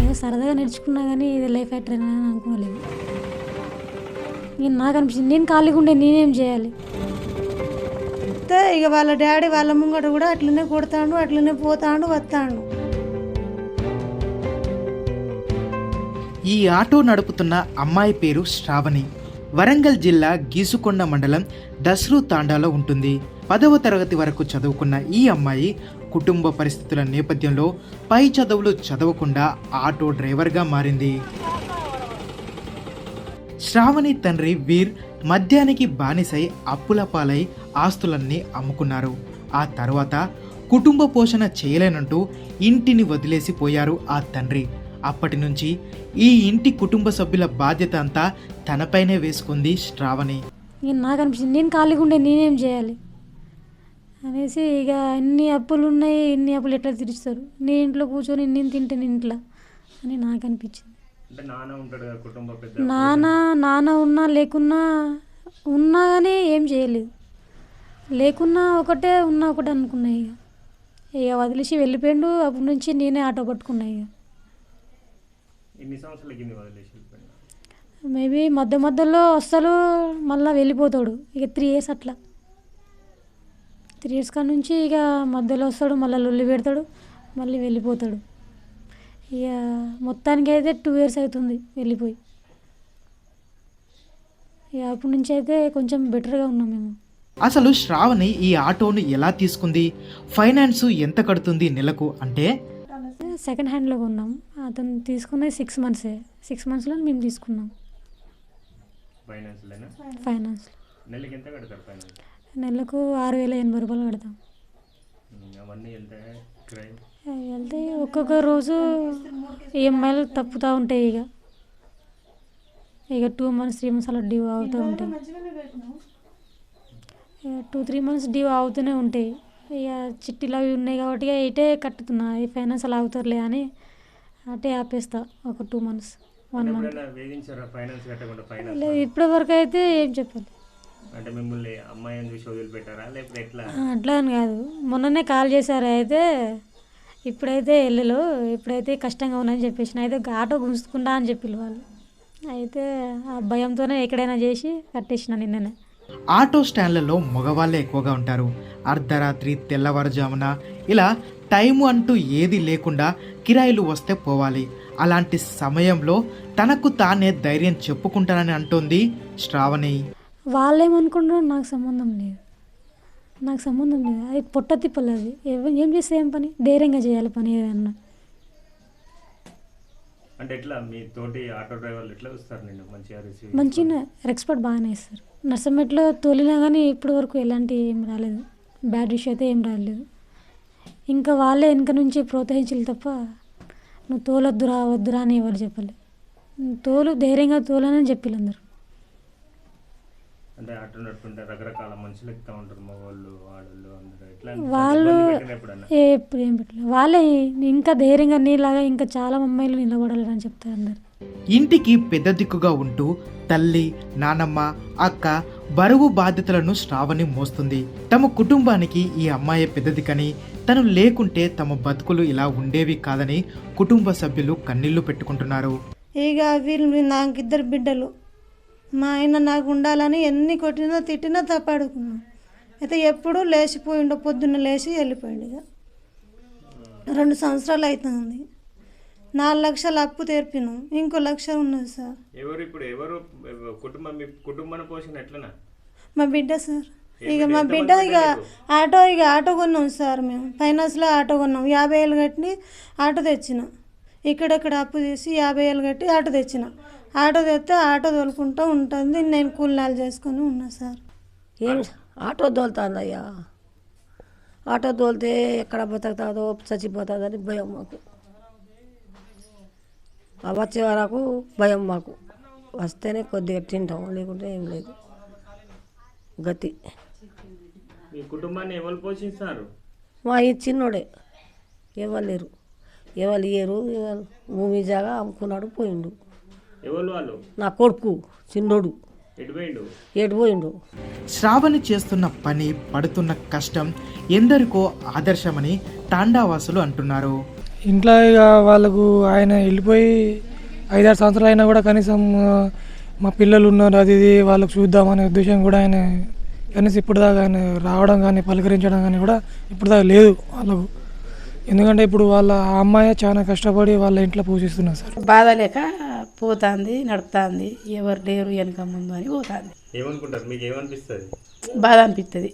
ఏదో సరదాగా నేర్చుకున్నా కానీ ఇది లైఫ్ యాక్టర్ అని అనుకోలేదు. ఇక నాకు అనిపించింది నేను ఖాళీగా ఉండే నేనేం చేయాలి? అయితే ఇక వాళ్ళ డాడీ వాళ్ళ ముంగట కూడా అట్లనే కొడతాడు అట్లనే పోతాడు వస్తాడు. ఈ ఆటో నడుపుతున్న అమ్మాయి పేరు శ్రావణి. వరంగల్ జిల్లా గీసుకొండ మండలం దస్రు తాండాలో ఉంటుంది. పదవ తరగతి వరకు చదువుకున్న ఈ అమ్మాయి కుటుంబ పరిస్థితుల నేపథ్యంలో పై చదువులు చదవకుండా ఆటో డ్రైవర్గా మారింది. శ్రావణి తండ్రి వీర్ మద్యానికి బానిసై అప్పుల పాలై ఆస్తులన్నీ అమ్ముకున్నారు. ఆ తర్వాత కుటుంబ పోషణ చేయలేనంటూ ఇంటిని వదిలేసి పోయారు ఆ తండ్రి. అప్పటి నుంచి ఈ ఇంటి కుటుంబ సభ్యుల బాధ్యత అంతా తనపైనే వేసుకుంది శ్రావణి. నాకు అనిపించింది నేను ఖాళీగా ఉండే నేనేం చేయాలి? అనేసి ఇక ఇన్ని అప్పులు ఉన్నాయి ఇన్ని అప్పులు ఎట్లా తీరుస్తారు? నీ ఇంట్లో కూర్చొని నేను తింటే నీ ఇంట్లో అని నాకు అనిపించింది నాన్న నాన్న ఉన్నా లేకున్నా ఉన్నా కానీ ఏం చేయలేదు. లేకున్నా ఒకటే ఉన్నా ఒకటే అనుకున్నా ఇక ఇక వదిలేసి వెళ్ళిపోయిండు అప్పటి నుంచి నేనే ఆటో పట్టుకున్నా ఇక ఎన్ని మేబీ మధ్య మధ్యలో వస్తాడు మళ్ళీ వెళ్ళిపోతాడు. ఇక త్రీ ఇయర్స్ అట్లా. త్రీ ఇయర్స్ కాడ నుంచి ఇక మధ్యలో వస్తాడు మళ్ళీ లొల్లి పెడతాడు మళ్ళీ వెళ్ళిపోతాడు. ఇక మొత్తానికి అయితే టూ ఇయర్స్ అవుతుంది వెళ్ళిపోయి. ఇక అప్పటి నుంచి అయితే కొంచెం బెటర్గా ఉన్నాం మేము. అసలు శ్రావణి ఈ ఆటోను ఎలా తీసుకుంది? ఫైనాన్స్ ఎంత కడుతుంది నెలకు అంటే? సెకండ్ హ్యాండ్లో కొన్నాం. అతను తీసుకున్నది సిక్స్ మంత్సే సిక్స్ మంత్స్లో మేము తీసుకున్నాం. ఫైనాన్స్ లేనా? ఫైనాన్స్? నెలకి ఆరు వేల ఎనభై రూపాయలు కడతాం. అవన్నీ వెళ్తే ఒక్కొక్క రోజు ఈఎంఐలు తప్పుతూ ఉంటాయి ఇక. ఇక టూ మంత్స్ త్రీ మంత్స్ అలా డ్యూ అవుతూ ఉంటాయి. ఇక టూ త్రీ మంత్స్ డ్యూ అవుతూనే ఉంటాయి. ఇక చిట్టీలు అవి ఉన్నాయి కాబట్టి ఇక ఇటే కట్టుతున్నా. ఈ ఫైనాన్స్ అలా అవుతారులే అని అటే ఆపేస్తా ఒక టూ మంత్స్ వన్ మంత్. లేదు ఇప్పటి వరకు అయితే ఏం చెప్పాలి. అంటే మిమ్మల్ని అమ్మాయిని చూసి వదిలిపెట్టారా? లేకపోతే ఎట్లా? అట్లా అని కాదు. మొన్ననే కాల్ చేశారు అయితే ఇప్పుడైతే వెళ్ళలు ఇప్పుడైతే కష్టంగా ఉందని చెప్పేసిన అయితే ఆటో గుంజుకుంటా అని చెప్పి వాళ్ళు. అయితే ఆ భయంతోనే ఎక్కడైనా చేసి కట్టేసిన నిన్ననే. ఆటో స్టాండ్లలో మగవాళ్ళే ఎక్కువగా ఉంటారు. అర్ధరాత్రి తెల్లవారుజామున ఇలా టైము అంటూ ఏది లేకుండా కిరాయిలు వస్తే పోవాలి. అలాంటి సమయంలో తనకు తానే ధైర్యం చెప్పుకుంటానని అంటోంది శ్రావణి. వాళ్ళు ఏమనుకుంటారో నాకు సంబంధం లేదు. నాకు సంబంధం లేదు. అది పొట్ట తిప్పలు అది ఏం చేస్తే ఏం పని? ధైర్యంగా చేయాలి పని ఏదన్నా. అంటే ఎట్లా? మీ తోటి ఆటో డ్రైవర్లు ఎట్లా వస్తారు నేను మంచిగా రిసీవ్ మంచిగా ఎక్స్పర్ట్ బాగానే ఇస్తారు. నర్సమెట్లో తోలినా కానీ ఇప్పటి వరకు ఎలాంటి ఏం రాలేదు. బ్యాడ్ ఇష్యూ అయితే ఏం రాలేదు. ఇంకా వాళ్ళే వెనక నుంచి ప్రోత్సహించాలి తప్ప నువ్వు తోలొద్దురా వద్దురా అని ఎవరు చెప్పలే. తోలు ధైర్యంగా తోలని చెప్పిల్లు అంటే ఆటో నడుపుకుంటే రకరకాల మనుషులు ఎక్కుతా ఉంటారు మగవాళ్ళు ఆడవాళ్ళు అందరూ. ఎట్లా వాళ్ళు ఎప్పుడు ఏం పెట్టలేదు వాళ్ళే ఇంకా ధైర్యంగా నీలాగా ఇంకా చాలా అమ్మాయిలు నిలబడాలని చెప్తారు అందరు. ఇంటికి పెద్ద దిక్కుగా ఉంటూ తల్లి నానమ్మ అక్క బరువు బాధ్యతలను శ్రావణి మోస్తుంది. తమ కుటుంబానికి ఈ అమ్మాయి పెద్దదికని తను లేకుంటే తమ బతుకులు ఇలా ఉండేవి కాదని కుటుంబ సభ్యులు కన్నీళ్ళు పెట్టుకుంటున్నారు. ఇక వీళ్ళు నాకు ఇద్దరు బిడ్డలు. మా ఆయన నాకు ఉండాలని ఎన్ని కొట్టినా తిట్టినా తప్పాడుకున్నాం. అయితే ఎప్పుడూ లేచిపోయిండు పొద్దున్న లేచి వెళ్ళిపోయిండు ఇక. రెండు సంవత్సరాలు అవుతుంది నాలుగు లక్షలు అప్పు తెరిపినాం. ఇంకో లక్ష ఉన్నది సార్. ఎవరు ఇప్పుడు ఎవరు ఎవ- కుటుంబం మీ కుటుంబాన్ని పోషణ ఎట్లనా? మా బిడ్డ సార్. ఇక మా బిడ్డ ఇక ఆటో ఇక ఆటో కొన్నాం సార్ మేము. ఫైనాన్స్లో ఆటో కొన్నాం. యాభై ఏళ్ళు కట్టి ఆటో తెచ్చిన. ఇక్కడెక్కడ అప్పు తీసి యాభై ఏళ్ళు కట్టి ఆటో తెచ్చిన. ఆటో తెస్తే ఆటో తోలుకుంటూ ఉంటుంది. నేను కూలినాలు చేసుకొని ఉన్నా సార్. ఏం ఆటో తోలుతుందయ్యా. ఆటో తోలితే ఎక్కడ బతుకుతుందో చచ్చిపోతుందని భయం మాకు. వచ్చే వరకు భయం మాకు. వస్తేనే కొద్దిగా తింటాం లేకుంటే ఏం లేదు. గతి. మీ కుటుంబాన్ని ఎవరు పోషిస్తారు మా ఈ చిన్నోడే. ఎవరు లేరు. ఎవరు ఇయ్యరు ఎవరు భూమి జాగా అమ్ముకున్నాడు పోయిండు. నా కొడుకు చిన్నోడు. ఎటు పోయిండు? ఎటు పోయిండు? శ్రావణి చేస్తున్న పని పడుతున్న కష్టం ఎందరికో ఆదర్శమని తాండావాసులు అంటున్నారు. ఇంట్లో ఇక వాళ్ళకు ఆయన వెళ్ళిపోయి ఐదారు సంవత్సరాలు అయినా కూడా కనీసం మా పిల్లలు ఉన్నారు అది ఇది వాళ్ళకు చూద్దామనే ఉద్దేశం కూడా ఆయన కనీసం ఇప్పుడు దాకా ఆయన రావడం కానీ పలకరించడం కానీ కూడా ఇప్పుడు దాకా లేదు వాళ్ళకు. ఎందుకంటే ఇప్పుడు వాళ్ళ అమ్మాయి చాలా కష్టపడి వాళ్ళ ఇంట్లో పోషిస్తున్నారు సార్. బాధ లేక పోతుంది నడుపుతుంది ఎవరు లేరు వెనక ముందు అని పోతుంది. ఏమనుకుంటారు? మీకు ఏమనిపిస్తుంది బాధ అనిపిస్తుంది